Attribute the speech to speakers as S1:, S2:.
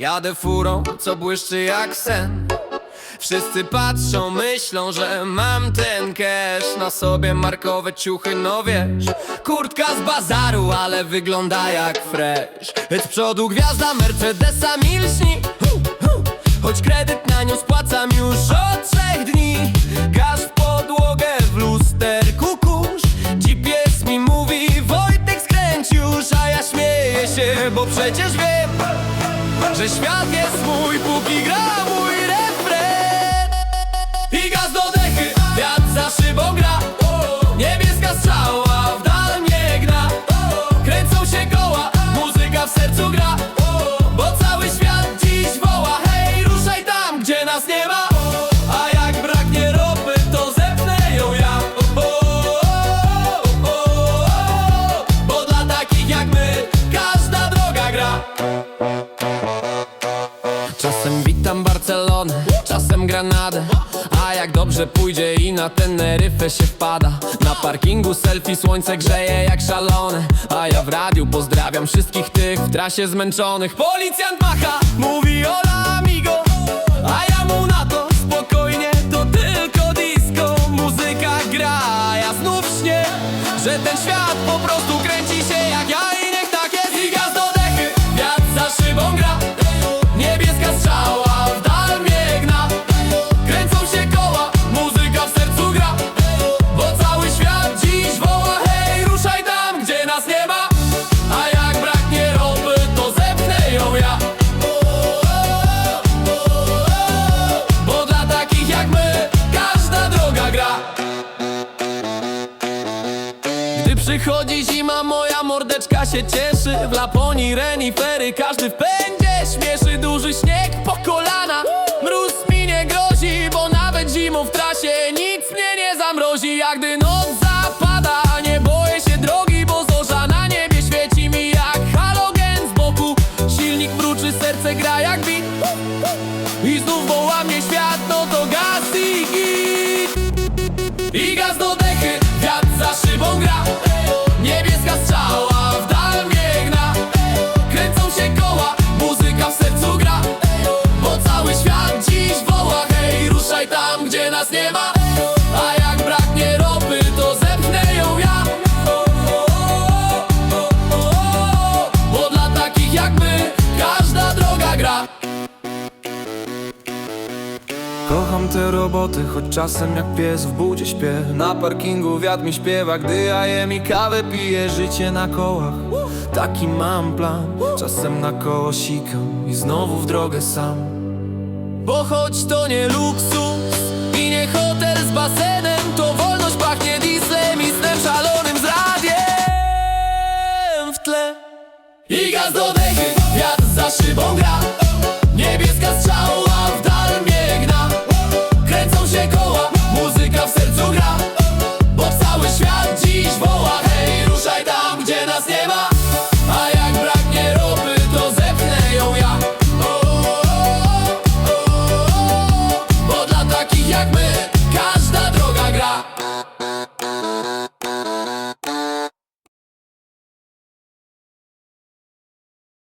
S1: Jadę furą, co błyszczy jak sen. Wszyscy patrzą, myślą, że mam ten cash. Na sobie markowe ciuchy, no wiesz. Kurtka z bazaru, ale wygląda jak fresh. Z przodu gwiazda Mercedesa milśni. Choć kredyt na nią spłacam już od trzech dni. Gaz w podłogę, w lusterku kurz. GPS mi mówi, Wojtek skręć już A ja śmieję się, bo przecież wiem że świat jest mój, póki gra mój refren. I gaz do dechy, wiatr za szybą gra czasem Granadę A jak dobrze pójdzie i na Teneryfę się wpada. Na parkingu selfie słońce grzeje jak szalone A ja w radiu pozdrawiam wszystkich tych w trasie zmęczonych. Policjant macha, mówi hola amigo A ja mu na to spokojnie, to tylko disco. Muzyka gra, a ja znów śnię Że ten świat po prostu kręci przychodzi zima, moja mordeczka się cieszy. W Laponii, renifery, każdy w pędzie śmieszy. Duży śnieg po kolana, mróz mi nie grozi Bo nawet zimą w trasie nic mnie nie zamrozi. Jak gdy noc zapada, nie boję się drogi Bo zorza na niebie świeci mi jak halogen z boku. Silnik mruczy, serce gra jak bit I znów woła mnie świat, no to gaz i git. I gaz do dechy, wiatr za szybą gra Tam, gdzie nas nie ma. A jak braknie ropy, to zepnę ją ja. Bo dla takich jak my, każda droga gra.
S2: Kocham te roboty, choć czasem jak pies w budzie śpię. Na parkingu wiatr mi śpiewa, gdy ja jem i kawę piję. Życie na kołach, taki mam plan. Czasem na koło sikam i znowu w drogę sam.
S1: Bo choć to nie luksus hotel z basenem To wolność pachnie dieslem i snem szalonym z radiem w tle. I gaz do